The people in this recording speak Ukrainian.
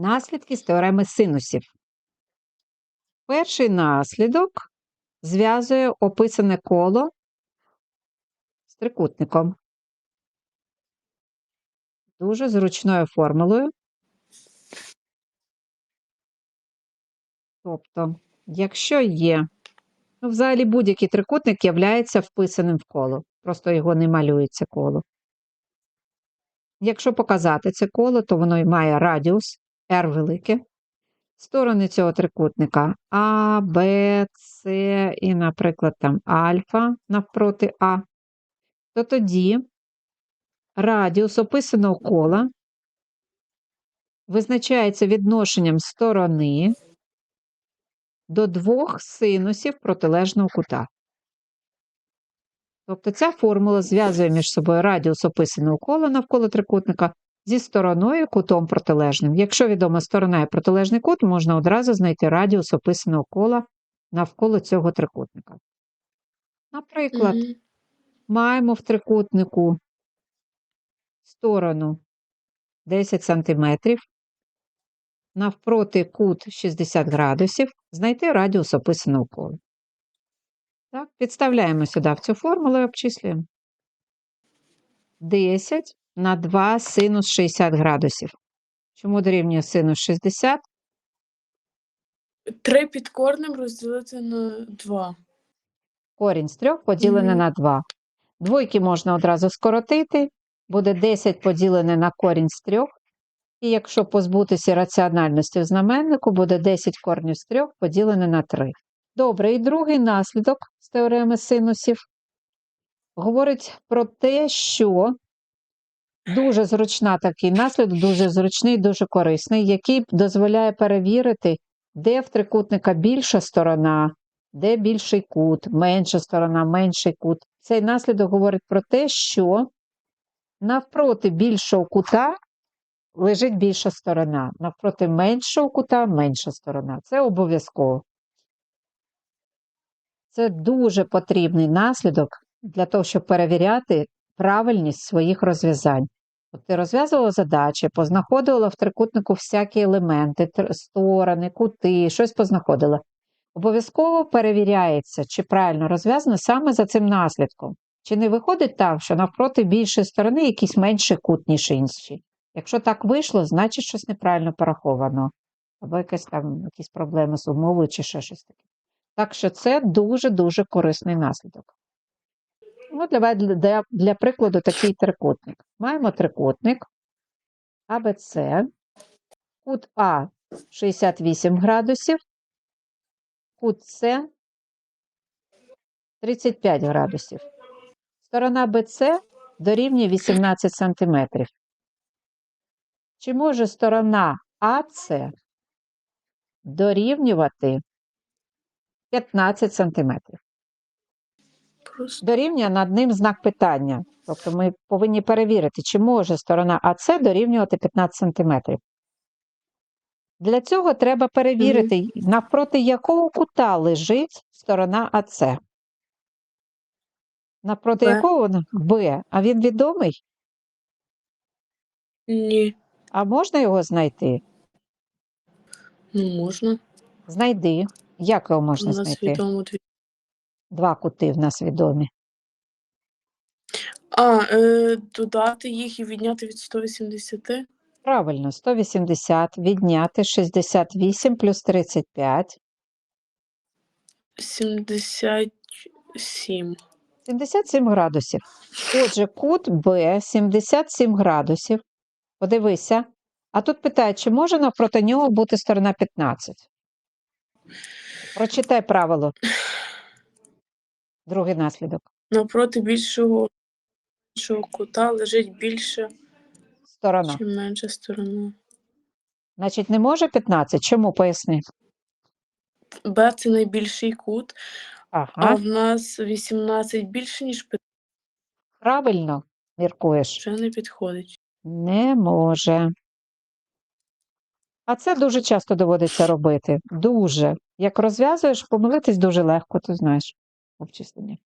Наслідки з теореми синусів. Перший наслідок зв'язує описане коло з трикутником. Дуже зручною формулою. Тобто, якщо є, ну, взагалі будь-який трикутник являється вписаним в коло, просто його не малюється коло. Якщо показати це коло, то воно має радіус r велике. Сторони цього трикутника А, Б, С і, наприклад, там альфа навпроти А, то тоді радіус описаного кола визначається відношенням сторони до двох синусів протилежного кута. Тобто ця формула зв'язує між собою радіус описаного кола навколо трикутника зі стороною кутом протилежним. Якщо відома сторона і протилежний кут, можна одразу знайти радіус описаного кола навколо цього трикутника. Наприклад, Мгм. маємо в трикутнику сторону 10 см, навпроти кут 60 градусів, знайти радіус описаного кола. Так, підставляємо сюди в цю формулу і обчислюємо. 10 на 2 синус 60 градусів. Чому дорівнює синус 60? Три під корнем розділити на два. Корінь з 3 поділене на 2. Двойки можна одразу скоротити. Буде 10 поділене на корінь з 3. І якщо позбутися раціональності в знаменнику, буде 10 корнів з 3 поділене на 3. Добре, і другий наслідок з теореми синусів говорить про те, що дуже зручна такий наслідок, дуже зручний, дуже корисний, який дозволяє перевірити, де в трикутника більша сторона, де більший кут, менша сторона, менший кут. Цей наслідок говорить про те, що навпроти більшого кута лежить більша сторона, навпроти меншого кута менша сторона. Це обов'язково. Це дуже потрібний наслідок для того, щоб перевіряти правильність своїх розв'язань. Ти розв'язувала задачі, познаходила в трикутнику всякі елементи, сторони, кути, щось познаходила. Обов'язково перевіряється, чи правильно розв'язано саме за цим наслідком. Чи не виходить так, що навпроти більшої сторони якийсь менший кут, ніж інші. Якщо так вийшло, значить щось неправильно пораховано. Або якась там якісь проблеми з умовою, чи ще щось таке. Так що це дуже-дуже корисний наслідок. Ну, давай для, для, прикладу такий трикутник. Маємо трикутник АБЦ, кут А 68 градусів, кут С 35 градусів. Сторона БЦ дорівнює 18 сантиметрів. Чи може сторона АЦ дорівнювати 15 сантиметрів? Дорівнює над ним знак питання. Тобто ми повинні перевірити, чи може сторона АЦ дорівнювати 15 см. Для цього треба перевірити, навпроти якого кута лежить сторона АЦ. Навпроти Б. якого вона? Б. А він відомий? ні. А можна його знайти? Ну можна. Знайди. Як його У можна нас знайти? відомо дві. Два кути в нас відомі. А, е, додати їх і відняти від 180. Правильно, 180 відняти 68 плюс 35. 77. 77 градусів. Отже, кут Б 77 градусів. Подивися. А тут питає, чи може навпроти нього бути сторона 15? Прочитай правило. Другий наслідок. Навпроти більшого, більшого кута лежить більша Сторона. чи менша сторона. Значить, не може 15? Чому поясни? Б це найбільший кут, а в нас 18 більше, ніж 15. правильно міркуєш. Вже не підходить. Не може. А це дуже часто доводиться робити. Дуже. Як розв'язуєш, помилитись дуже легко, ти знаєш, обчислення.